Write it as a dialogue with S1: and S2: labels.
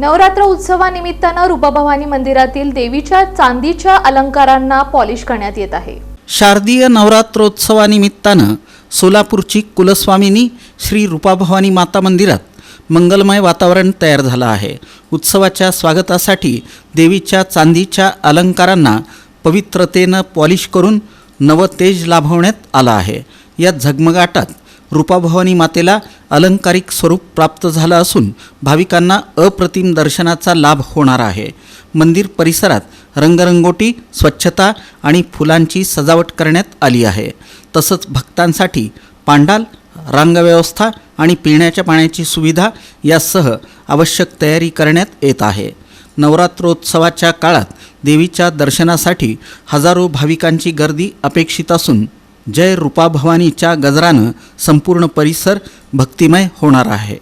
S1: नवरात्र उत्सवानिमित्तानं रूपाभवानी मंदिरातील देवीच्या चांदीच्या अलंकारांना पॉलिश करण्यात येत आहे.
S2: शारदीय नवरात्रोत्सवानिमित्तानं सोलापूरची कुलस्वामिनी श्री रूपाभवानी माता मंदिरात मंगलमय वातावरण तयार झालं आहे. उत्सवाच्या स्वागतासाठी देवीच्या चांदीच्या अलंकारांना पवित्रतेनं पॉलिश करून नवतेज लाभवण्यात आलं आहे. या झगमगाटात रूपाभवानी मातेला अलंकारिक स्वरूप प्राप्त झालं असून भाविकांना अप्रतिम दर्शनाचा लाभ होणार आहे. मंदिर परिसरात रंगरंगोटी स्वच्छता आणि फुलांची सजावट करण्यात आली आहे. तसंच भक्तांसाठी पांडाल रांगव्यवस्था आणि पिण्याच्या पाण्याची सुविधा यासह आवश्यक तयारी करण्यात येत आहे. नवरात्रोत्सवाच्या काळात देवीच्या दर्शनासाठी हजारो भाविकांची गर्दी अपेक्षित असून जय रूपाभवानीच्या गजरानं संपूर्ण परिसर भक्तिमय होणार आहे.